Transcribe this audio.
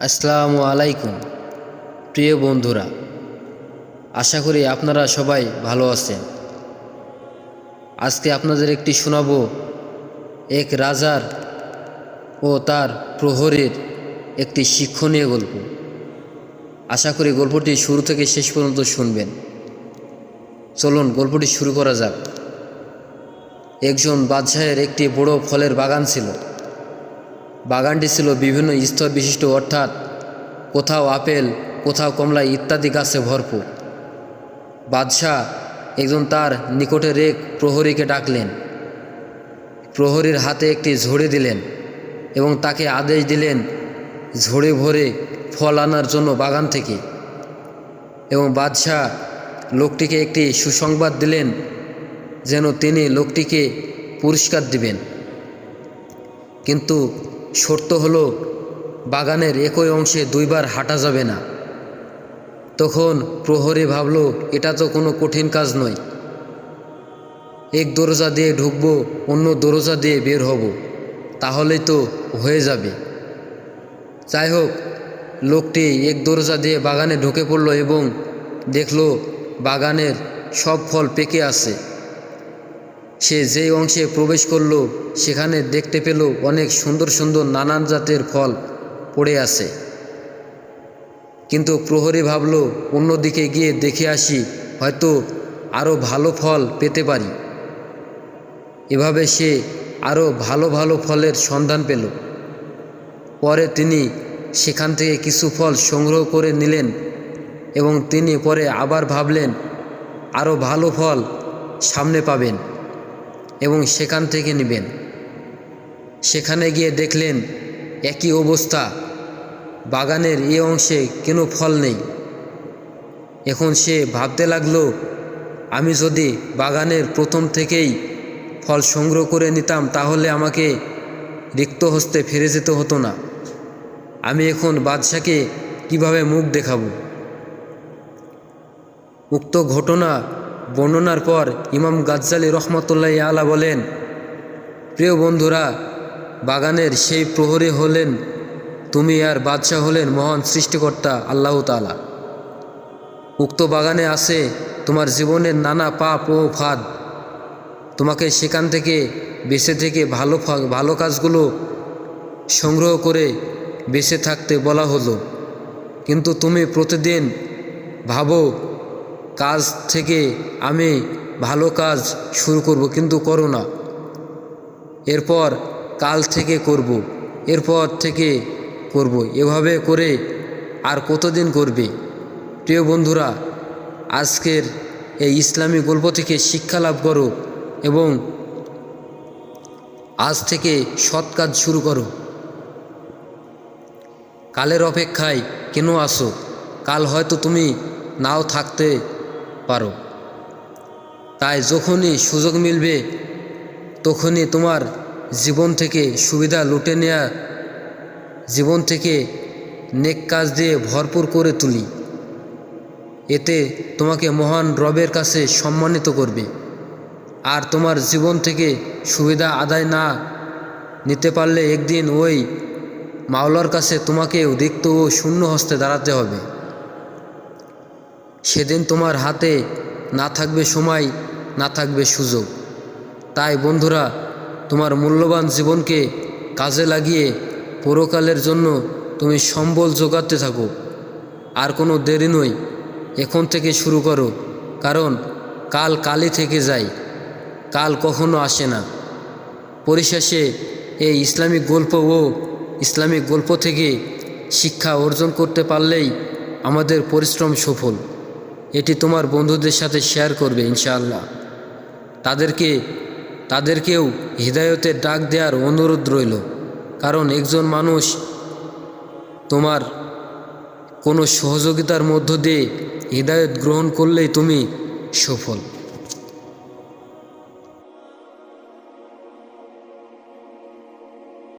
আসসালামু আলাইকুম। প্রিয় বন্ধুরা, আশা করি আপনারা সবাই ভালো আছেন। আজকে আপনাদের একটি শোনাবো এক রাজার ও তার প্রহরের একটি শিক্ষণীয় গল্প। আশা করি গল্পটি শুরু থেকে শেষ পর্যন্ত শুনবেন। চলুন গল্পটি শুরু করা যাক। একজন বাদশাহের একটি বড় ফলের বাগান ছিল। বাগানটি ছিল বিভিন্ন স্তর বিশিষ্ট, অর্থাৎ কোথাও আপেল, কোথাও কমলা ইত্যাদি গাছে ভরপুর। বাদশাহ একজন তার নিকটের এক প্রহরীকে ডাকলেন। প্রহরীর হাতে একটি ঝড়ে দিলেন এবং তাকে আদেশ দিলেন, ঝড়ে ভরে ফল আনার জন্য বাগান থেকে। এবং বাদশাহ লোকটিকে একটি সুসংবাদ দিলেন, যেন তিনি লোকটিকে পুরস্কার দিবেন। কিন্তু শর্ত হলো, বাগানের একই অংশে দুইবার হাঁটা যাবে না। তখন প্রহরী ভাবল, এটা তো কোনো কঠিন কাজ নয়। এক দরজা দিয়ে ঢুকবো, অন্য দরজা দিয়ে বের হব। তাহলেই তো হয়ে যাবে। যাই হোক, লোকটি এক দরজা দিয়ে বাগানে ঢুকে পড়ল এবং দেখল, বাগানের সব ফল পেকে আছে। সে যেই অংশে প্রবেশ করল, সেখানে দেখতে পেল অনেক সুন্দর সুন্দর নানান জাতের ফল পড়ে আছে। কিন্তু প্রহরী ভাবল, অন্যদিকে গিয়ে দেখে আসি, হয়তো আরও ভালো ফল পেতে পারি। এভাবে সে আরও ভালো ভালো ফলের সন্ধান পেল। পরে তিনি সেখান থেকে কিছু ফল সংগ্রহ করে নিলেন এবং তিনি পরে আবার ভাবলেন আরও ভালো ফল সামনে পাবেন। এবং সেখান থেকে নেবেন। সেখানে গিয়ে দেখলেন, একই অবস্থা। বাগানের এ অংশে কোনো ফল নেই। এখন সে ভাবতে লাগল, আমি যদি বাগানের প্রথম থেকেই ফল সংগ্রহ করে নিতাম, তাহলে আমাকে রিক্ত হস্তে ফিরে যেতে হতো না। আমি এখন বাদশাকে কীভাবে মুখ দেখাবো? উক্ত ঘটনা বর্ণনার পর ইমাম গাজ্জালি রহমতুল্লাহ আলা বলেন, প্রিয় বন্ধুরা, বাগানের সেই প্রহরী হলেন, তুমি আর বাদশাহ হলেন মহান সৃষ্টিকর্তা আল্লাহ তালা উক্ত বাগানে আছে তোমার জীবনের নানা পাপ ও ফাঁদ। তোমাকে সেখান থেকে, বেঁচে থেকে ভালো ভালো কাজগুলো সংগ্রহ করে বেঁচে থাকতে বলা হলো। কিন্তু তুমি প্রতিদিন ভাবো কাজ থেকে আমি ভালো কাজ শুরু করব, কিন্তু করো না। এরপর কাল থেকে করব, এরপর থেকে করব। এভাবে করে আর কতদিন করবে? প্রিয় বন্ধুরা, আজকের এই ইসলামী গল্প থেকে শিক্ষা লাভ করো এবং আজ থেকে সৎ কাজ শুরু করো। কালের অপেক্ষায় কেন আসো? কাল হয়তো তুমি নাও থাকতে পারো। তাই যখনই সুযোগ মিলবে, তখনই তোমার জীবন থেকে সুবিধা লুটে নেয়া, জীবন থেকে নেক কাজ দিয়ে ভরপুর করে তুলি। এতে তোমাকে মহান রবের কাছে সম্মানিত করবে। আর তোমার জীবন থেকে সুবিধা আদায় না নিতে পারলে একদিন ওই মাওলার কাছে তোমাকেও রিক্ত ও শূন্য হস্তে দাঁড়াতে হবে। সেদিন তোমার হাতে না থাকবে সময়, না থাকবে সুযোগ। তাই বন্ধুরা, তোমার মূল্যবান জীবনকে কাজে লাগিয়ে পরকালের জন্য তুমি সম্বল জোগাতে থাকো। আর কোনো দেরি নই এখন থেকে শুরু করো, কারণ কাল কালই থেকে যায়, কাল কখনো আসে না। পরিশেষে এই ইসলামিক গল্প ও ইসলামিক গল্প থেকে শিক্ষা অর্জন করতে পারলেই আমাদের পরিশ্রম সফল। এটি তোমার বন্ধুদের সাথে শেয়ার করবে, ইনশাআল্লাহ। তাদেরকে, তাদেরকেও হৃদায়তের ডাক দেওয়ার অনুরোধ রইল। কারণ একজন মানুষ তোমার কোনো সহযোগিতার মধ্য দিয়ে হৃদায়ত গ্রহণ করলেই তুমি সফল।